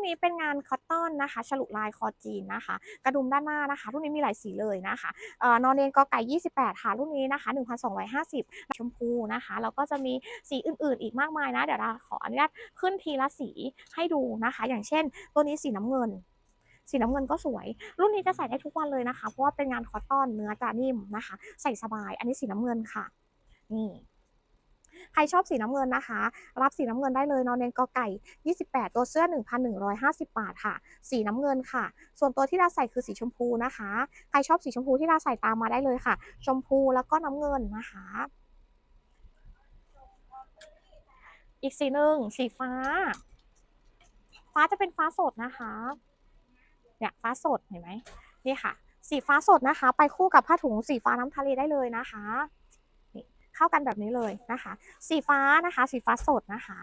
กนี้เป็นงานคอตตอนนะคะ ฉลุลายคอจีนนะคะ กระดุมด้านหน้านะคะ รุ่นนี้มีหลายสีเลยนะคะเอ่อนอนเนนกอไก่ 28 ค่ะ รุ่นนี้นะคะ 1,250 ชมพูนะคะ แล้วก็จะมีสีอื่นๆ อีกมากมายนะ เดี๋ยวเราขออนุญาตขึ้นทีละสีให้ดูนะคะ อย่างเช่น ตัวนี้สีน้ำเงินสีน้ำเงินก็สวย รุ่นนี้จะใส่ได้ทุกวันเลยนะคะ เพราะว่าเป็นงานคอตตอนเนื้อจะนิ่มนะคะ ใส่สบาย อันนี้สีน้ำเงินค่ะ นี่ ใครชอบสีน้ำเงินนะคะ รับสีน้ำเงินได้เลยนอนเนนกอไก่ 28 ตัวเสื้อ 1,150 บาทค่ะ สีน้ำเงินค่ะ ส่วนตัวที่ดาใส่คือสีชมพูนะคะ ใครชอบสีชมพูที่ดาใส่ตามมาได้เลยค่ะ ชมพูแล้วก็น้ำเงินนะคะ อีกสีหนึ่งสีฟ้า ฟ้าจะเป็นฟ้าสดนะคะเนี่ยฟ้าสดเห็นไหมนี่ค่ะ สีฟ้าสดนะคะ ไปคู่กับผ้าถุงสีฟ้าน้ำทะเลได้เลยนะคะ เข้ากันแบบนี้เลยนะคะ สีฟ้านะคะ สีฟ้าสดนะคะ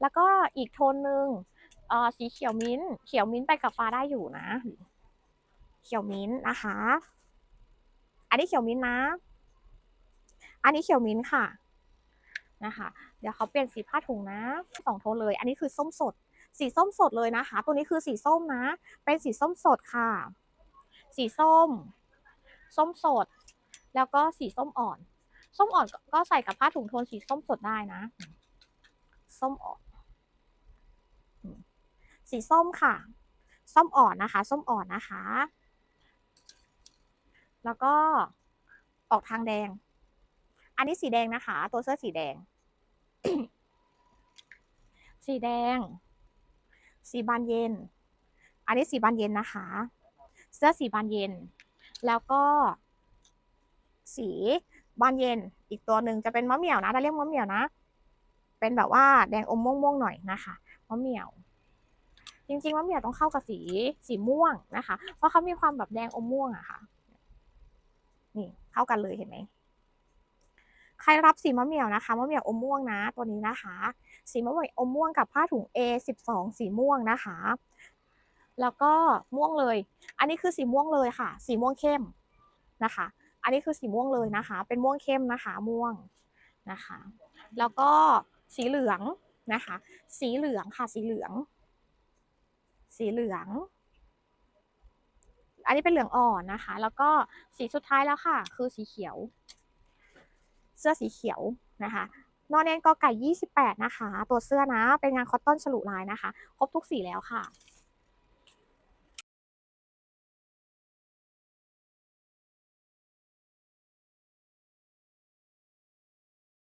แล้วก็อีกโทนหนึ่งเอ่อสีเขียวมิ้นท์เขียวมิ้นท์ไปกับฟ้าได้อยู่นะ เขียวมิ้นท์นะคะ อันนี้เขียวมิ้นท์นะ อันนี้เขียวมิ้นท์ค่ะนะคะ เดี๋ยวเขาเปลี่ยนสีผ้าถุงนะสองโทนเลย อันนี้คือส้มสด สีส้มสดเลยนะคะ ตัวนี้คือสีส้มนะ เป็นสีส้มสดค่ะ สีส้ม ส้มสด แล้วก็สีส้มอ่อน ส้มอ่อนก็ใส่กับผ้าถุงโทนสีส้มสดได้นะ ส้มอ่อน สีส้มค่ะ ส้มอ่อนนะคะ ส้มอ่อนนะคะ แล้วก็ออกทางแดง อันนี้สีแดงนะคะ ตัวเสื้อสีแดง สีแดง สีบานเย็น อันนี้สีบานเย็นนะคะ เสื้อสีบานเย็น แล้วก็สี บานเย็น อีกตัวหนึ่งจะเป็นมะเหมี่ยวนะเราเรียกมะเหมี่ยวนะ เป็นแบบว่าแดงอมม่วงๆหน่อยนะคะมะเหมี่ยว จริงๆมะเหมี่ยวต้องเข้ากับสีสีม่วงนะคะ เพราะเขามีความแบบแดงอมม่วงอะค่ะ นี่เข้ากันเลยเห็นไหมใครรับสีมะเหมี่ยวนะคะมะเหมี่ยวอมม่วงนะ ตัวนี้นะคะ สีมะเหมี่ยวอมม่วงกับผ้าถุง A12 สีม่วงนะคะ แล้วก็ม่วงเลย อันนี้คือสีม่วงเลยค่ะ สีม่วงเข้มนะคะ นนี้คือสีม่วงเลยนะคะ เป็นม่วงเข้มนะคะม่วงนะคะ แล้วก็สีเหลืองนะคะ สีเหลืองค่ะสีเหลือง สีเหลือง อันนี้เป็นเหลืองอ่อนนะคะ แล้วก็สีสุดท้ายแล้วค่ะ คือสีเขียว เสื้อสีเขียวนะคะนอนเนนกอไก่ 28 นะคะ ตัวเสื้อนะ เป็นงานคอตตอนฉลุลายนะคะ ครบทุกสีแล้วค่ะ